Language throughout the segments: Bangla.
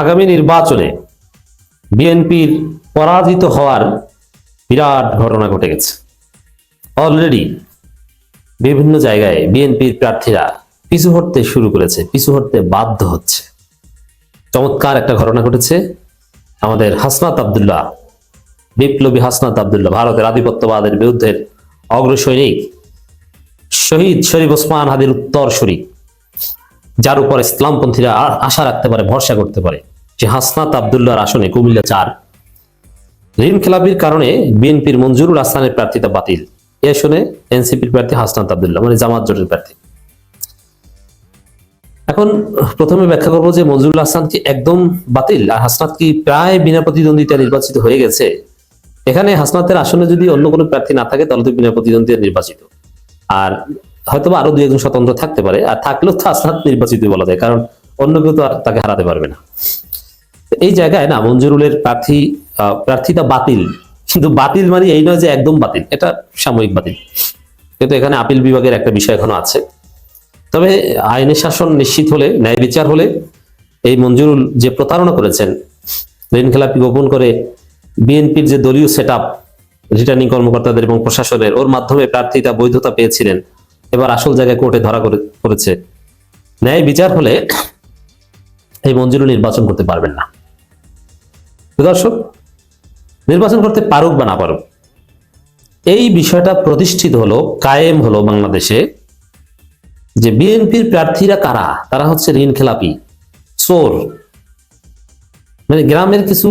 আগামী নির্বাচনে বিএনপির পরাজিত হওয়ার বিরাট ঘটনা ঘটে গেছে। অলরেডি বিভিন্ন জায়গায় বিএনপির প্রার্থীরা পিছু হটতে শুরু করেছে, পিছু হটতে বাধ্য হচ্ছে। চমৎকার একটা ঘটনা ঘটেছে। আমাদের হাসনাত আবদুল্লাহ, বিপ্লবী হাসনাত আবদুল্লাহ, ভারতের আধিপত্যবাদের বিরুদ্ধে অগ্রসৈনিক শহীদ শরীফ ওসমান হাদির উত্তর শরীফ যার উপর ইসলামপন্থীরা আশা রাখতে পারে, ভরসা করতে পারে, যে হাসনাত আবদুল্লাহর আসনে কুমিল্লা চার। ঋণ খেলাপির কারণে বিএনপির মঞ্জুরুল হাসানের প্রার্থিতা বাতিল। এ আসনে এনসিপির প্রার্থী হাসনাত আবদুল্লাহ মানে জামাত জোটের প্রার্থী। এখন প্রথমে ব্যাখ্যা করব যে মঞ্জুরুল হাসান কি একদম বাতিল? আর হাসনাত কি প্রায় বিনা প্রতিদ্বন্দ্বিতা নির্বাচিত হয়ে গেছে? এখানে হাসনাতের আসনে যদি অন্য কোনো প্রার্থী না থাকে, তাহলে তো বিনা প্রতিদ্বন্দ্বিতা নির্বাচিত। আর হয়তো আরও দুই একজন স্বতন্ত্র থাকতে পারে আর থাকলেও তো হাসনাত নির্বাচিত বলা যায় কারণ অন্য কেউ তো আর তাকে হারাতে পারবে না। এই জায়গায় না মঞ্জুরুলের প্রার্থী আহ, প্রার্থীতা বাতিল কিন্তু বাতিল মানে এই নয় যে একদম বাতিল এটা সাময়িক বাতিল। কিন্তু এখানে আপিল বিভাগের একটা বিষয় এখনও আছে। তবে আইনের শাসন নিশ্চিত হলে ন্যায় বিচার হলে এই মঞ্জুরুল যে প্রতারণা করেছেন ঋণ খেলাপি গোপন করে বিএনপির যে দলীয় সেট আপ রিটার্নিং কর্মকর্তাদের এবং প্রশাসনের ওর মাধ্যমে প্রার্থীতা বৈধতা পেয়েছিলেন। এবার আসল জায়গায় কোর্টে ধরা করে, পড়েছে। ন্যায় বিচার হলে এই মঞ্জুরুল নির্বাচন করতে পারবেন না। দর্শক, নির্বাচন করতে পারুক বা না পারুক, এই বিষয়টা প্রতিষ্ঠিত হলো, কায়েম হলো বাংলাদেশে যে বিএনপির প্রার্থীরা কারা? তারা হচ্ছে ঋণ খেলাপি, চোর। মানে গ্রামের কিছু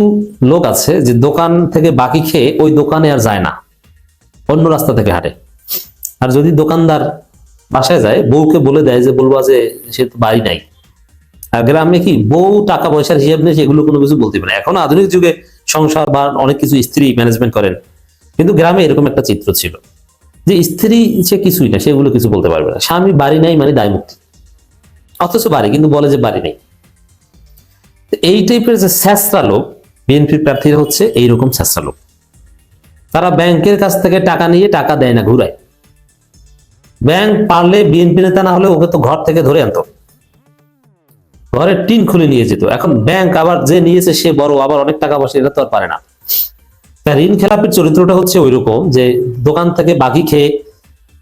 লোক আছে যে দোকান থেকে বাকি খেয়ে ওই দোকানে আর যায় না, অন্য রাস্তা থেকে হাঁটে। আর যদি দোকানদার বাসায় যায়, বউকে বলে দেয় যে, বলবা যে সে তো বাড়ি নাই। আর গ্রামে কি, বউ টাকা পয়সার হিসাব নেই, সেগুলো কোনো কিছু বলতে পারে এখন আধুনিক যুগে সংসার বা অনেক কিছু স্ত্রী ম্যানেজমেন্ট করেন, কিন্তু গ্রামে এরকম একটা চিত্র ছিল। যে স্ত্রী, সে কিছুই না, সেগুলো কিছু বলতে পারবে না। স্বামী বাড়ি নাই মানে দায় মুক্তি অথচ বাড়ি, কিন্তু বলে যে বাড়ি নেই। এই টাইপের যে স্যাসরা লোক বিএনপি প্রার্থীরা হচ্ছে এইরকম স্যাসরা লোক। তারা ব্যাংকের কাছ থেকে টাকা নিয়ে টাকা দেয় না, ঘুরায়। ব্যাংক পারলে বিএনপি নেতা না হলে ওকে তো ঘর থেকে ধরে আনতো। ঘরের টিন খুলে নিয়ে যেত। এখন ব্যাংক আবার যে নিয়েছে সে বড়, আবার অনেক টাকা পয়সা, এটা তো আর পারে না। তা ঋণ খেলাপির চরিত্রটা হচ্ছে ওইরকম যে দোকান থেকে বাকি খেয়ে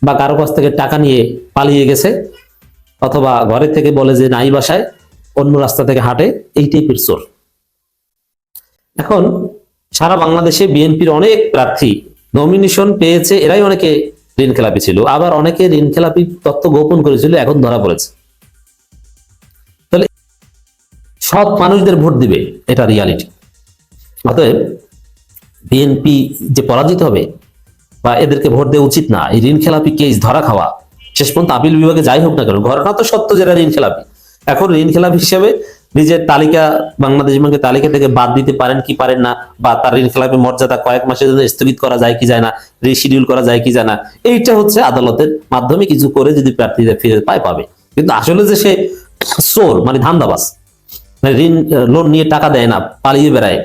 বা কারও কাছ থেকে টাকা নিয়ে পালিয়ে গেছে অথবা ঘরের থেকে বলে যে নাই বাসায়, অন্য রাস্তা থেকে হাঁটে, এই টাইপের চোর। এখন সারা বাংলাদেশে বিএনপির অনেক প্রার্থী নমিনেশন পেয়েছে, এরাই অনেকে ঋণ খেলাপি ছিল। আবার অনেকে ঋণ খেলাপি তথ্য গোপন করেছিল, এখন ধরা পড়েছে। তাহলে সৎ মানুষদের ভোট দিবে, এটা রিয়ালিটি অতএব বিএনপি যে পরাজিত হবে বা এদেরকে ভোট দেওয়া উচিত না, এই ঋণ খেলাপি কেস ধরা খাওয়া, শেষ পর্যন্ত আপিল বিভাগে যাই হোক না কেন, ঘটনা তো সত্য যেটা ঋণ খেলাপি এখন ঋণ খেলাপি হিসেবে নিজের তালিকা, বাংলাদেশ ব্যাংকের তালিকা থেকে বাদ দিতে পারেন কি পারেন না, বা তার ঋণ খেলাপের মর্যাদা কয়েক মাসের জন্য স্থগিত করা যায় কি যায় না রিশিডিউল করা যায় কি যায় না, এইটা হচ্ছে আদালতের মাধ্যমে কিছু করে যদি প্রার্থীদের ফিরে পায়, পাবে। কিন্তু আসলে যে সে চোর মানে ধান্দাবাস মানে ঋণ লোন নিয়ে টাকা দেয় না, পালিয়ে বেড়ায়,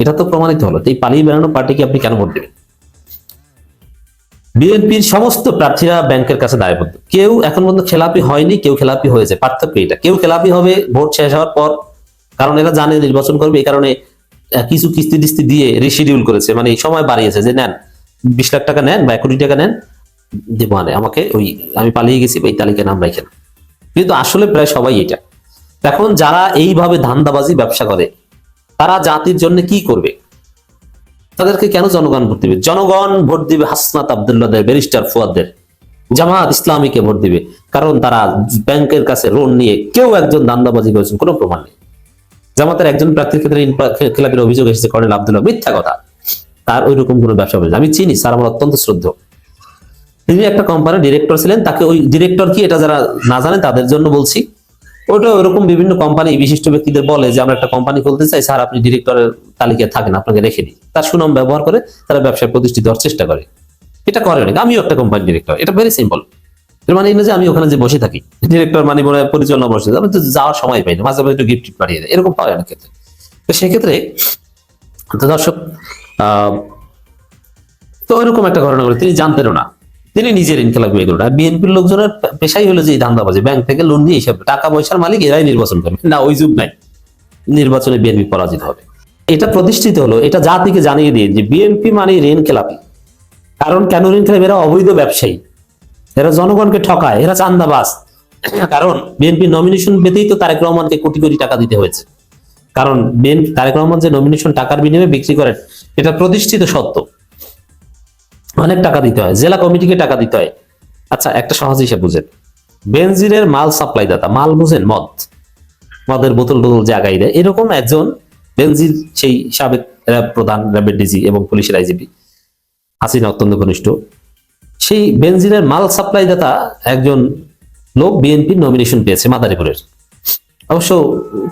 এটা তো প্রমাণিত হলো। এই পালিয়ে বেড়ানো পার্টিকে আপনি কেন ভোট দেবেন? বিএনপির সমস্ত প্রার্থীরা ব্যাংকের কাছে দায়বদ্ধ। কেউ এখন পর্যন্ত খেলাপি হয়নি, কেউ খেলাপি হয়েছে, পার্থক্য এটা কেউ খেলাপি হবে, ভোট শেষ হওয়ার পর, কারণ এরা জানে নির্বাচন করবে, এই কারণে কিছু কিস্তি টিস্তি দিয়ে রিশিডিউল করেছে। মানে সময় বাড়িয়েছে যে, নেন, বিশ লাখ টাকা নেন বা এক কোটি টাকা নেন, দেব মানে আমাকে ওই, আমি পালিয়ে গেছি ওই তালিকায় নাম রাখেন। কিন্তু আসলে প্রায় সবাই এটা। এখন যারা এইভাবে ধান্দাবাজি ব্যবসা করে, তারা জাতির জন্য কি করবে? তাদেরকে কেন জনগণ ভোট দিবে? জনগণ ভোট দিবে হাসনাত আবদুল্লাদের ব্যারিস্টার ফুয়াদদের জামাত ইসলামীকে ভোট দিবে। কারণ তারা ব্যাংকের কাছে লোন নিয়ে কেউ একজন দান্দাবাজি করেছেন, কোনো প্রমাণ নেই। জামাতের একজন প্রার্থীর ক্ষেত্রে খেলাপির অভিযোগ এসেছে কর্নেল আবদুল্লাহ, মিথ্যা কথা। তার ওই রকম কোনো ব্যবসা করেছে আমি চিনি, স্যার আমার অত্যন্ত শ্রদ্ধ। তিনি একটা কোম্পানির ডিরেক্টর ছিলেন, তাকে ওই ডিরেক্টর কি এটা যারা না জানেন, তাদের জন্য বলছি। ওটা ওরকম বিভিন্ন কোম্পানি বিশিষ্ট ব্যক্তিদের বলে যে, আমরা একটা কোম্পানি খুলতে চাই, স্যার, আপনি ডিরেক্টরের তালিকায় থাকেন আপনাকে রেখে দিই। তার সুনাম ব্যবহার করে তারা ব্যবসায় প্রতিষ্ঠিত হওয়ার চেষ্টা করে। এটা করে অনেক। আমিও একটা কোম্পানি ডিরেক্টর এটা ভেরি সিম্পল এর মানে এই না যে আমি ওখানে যে বসে থাকি ডিরেক্টর মানে মনে হয় পরিচালনা বসে আমি তো যাওয়ার সময় পাই না, মাঝে মাঝে একটু গিফট পাঠিয়ে দেয়। এরকম পাওয়া অনেক ক্ষেত্রে। তো সেক্ষেত্রে, তো দর্শক তো ওইরকম একটা ঘটনা করে তিনি জানতেনও না। তিনি নিজের ইনকেলাপি এগুলো আর বিএনপির লোকজনের পেশাই হলো যে এই ধান্দাবাজি। ব্যাংক থেকে লোন নিয়ে হিসাব টাকা পয়সার মালিক এরাই নির্বাচন করবে। না, ওই যুগ নাই। নির্বাচনে বিএনপি পরাজিত হবে। এটা প্রতিষ্ঠিত হলো, এটা জাতিকে জানিয়ে দিয়ে যে বিএনপি মানে ঋণ খেলাপি। কারণ কেন ঋণ খেলাপি? এরা অবৈধ ব্যবসায়ী। এরা জনগণকে ঠকায়, এরা চান্দাবাজ কারণ বিএনপি নমিনেশন পেতেই তো তারেক রহমানকে কোটি কোটি টাকা দিতে হয়েছে। কারণ বিএনপি তারেক রহমান যে নমিনেশন টাকার বিনিময়ে বিক্রি করেন, এটা প্রতিষ্ঠিত সত্য। অনেক টাকা দিতে হয়, জেলা কমিটিকে টাকা দিতে হয়। আচ্ছা একটা সহজ হিসাব বুঝেন। বেনজিনের মাল সাপ্লাই দাতা, মাল বুঝেন মদ। মদের বোতল টোতল জাগাই দেয়, এরকম একজন বেনজির সেই সাবেক র্যাব প্রধান র্যাবের ডিজি এবং পুলিশের আইজিপি, হাসিনা অত্যন্ত ঘনিষ্ঠ। সেই বেনজিনের মাল সাপ্লাই দাতা একজন লোক বিএনপি নমিনেশন পেয়েছে মাদারীপুরের। অবশ্য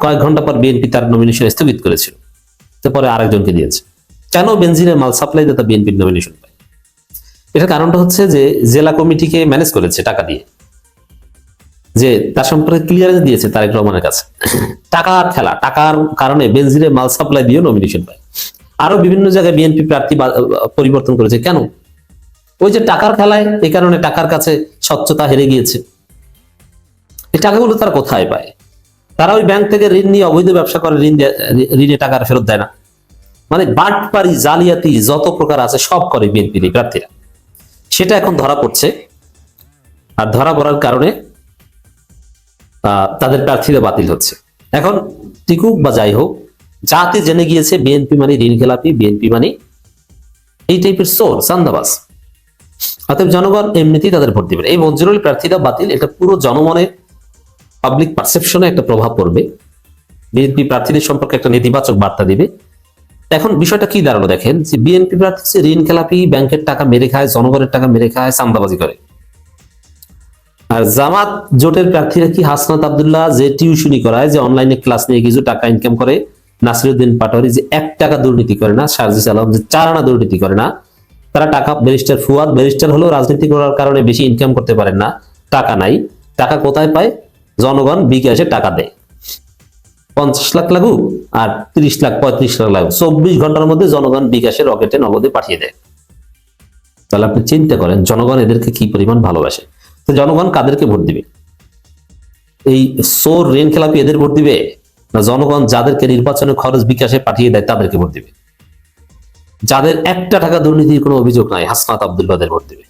কয়েক ঘণ্টা পর বিএনপি তার নমিনেশন স্থগিত করেছিল তারপরে আরেকজনকে দিয়েছে। কেন বেনজিনের মাল সাপ্লাই দাতা বিএনপির নমিনেশন পায়? এটার কারণটা হচ্ছে যে জেলা কমিটিকে ম্যানেজ করেছে টাকা দিয়ে। যে তার সম্পর্কে ক্লিয়ারেন্স দিয়েছে তারেক রহমানের কাছে। টাকার খেলা, টাকার কারণে বেনজিরে মাল সাপ্লাই দিয়ে নমিনেশন পায়। আরও বিভিন্ন জায়গায় বিএনপি প্রার্থী পরিবর্তন করেছে। কেন? ওই যে টাকার খেলায় এই কারণে টাকার কাছে স্বচ্ছতা হেরে গিয়েছে। এই টাকাগুলো তারা কোথায় পায়? তারা ওই ব্যাংক থেকে ঋণ নিয়ে অবৈধ ব্যবসা করে, ঋণ ঋণে টাকা আর ফেরত দেয় না। মানে বাটপারি জালিয়াতি, যত প্রকার আছে সব করে বিএনপির প্রার্থীরা। সেটা এখন ধরা পড়ছে। আর ধরা পড়ার কারণে তাদের প্রার্থীরা বাতিল হচ্ছে। এখন টিকুক বা যাই হোক যাতে জেনে গিয়েছে বিএনপি মানে ঋণ খেলাপি বিএনপি মানে এই টাইপের সোর চান্দাবাজ। অতএব জনগণ এমনিতেই তাদের ভোট দিবেন এই মঞ্জুরুল প্রার্থীরা বাতিল, এটা পুরো জনমনে পাবলিক পারসেপশনে একটা প্রভাব পড়বে। বিএনপি প্রার্থীদের সম্পর্কে একটা নেতিবাচক বার্তা দিবে। এখন বিষয়টা কি দাঁড়াল দেখেন, যে বিএনপি প্রার্থী ঋণ খেলাপি, ব্যাংকের টাকা মেরে খায়, জনগণের টাকা মেরে খায়, চান্দাবাজি করে। আর জামাত জোটের প্রার্থীরা কি হাসনাত আব্দুল্লাহ যে টিউশনি করায়, যে অনলাইনে ক্লাস নিয়ে কিছু টাকা ইনকাম করে, নাসিরুদ্দিন পাটোয়ারি যে এক টাকা দুর্নীতি করে না সার্জিস আলম যে চার আনা দুর্নীতি করে না, তারা টাকা ব্যারিস্টার ফুয়াদ ব্যারিস্টার হলেও রাজনীতি করার কারণে বেশি ইনকাম করতে পারেন না, টাকা নাই। টাকা কোথায় পায়? জনগণ বিকাশে টাকা দেয়। পঞ্চাশ লাখ লাগুক আর তিরিশ লাখ, পঁয়ত্রিশ লাখ লাগুক, চব্বিশ ঘণ্টার মধ্যে জনগণ বিকাশে রকেটে নগদে পাঠিয়ে দেয়। তাহলে আপনি চিন্তা করেন, জনগণ এদেরকে কি পরিমাণ ভালোবাসে? তো জনগণ কাদেরকে ভোট দিবে? এই সোর ঋণ খেলাপি এদের ভোট দিবে? না জনগণ যাদেরকে নির্বাচনে খরচ বিকাশে পাঠিয়ে দেয় তাদেরকে ভোট দিবে? যাদের একটা টাকা দুর্নীতির কোনো অভিযোগ নাই, হাসনাত আব্দুল্লাদের ভোট দিবে।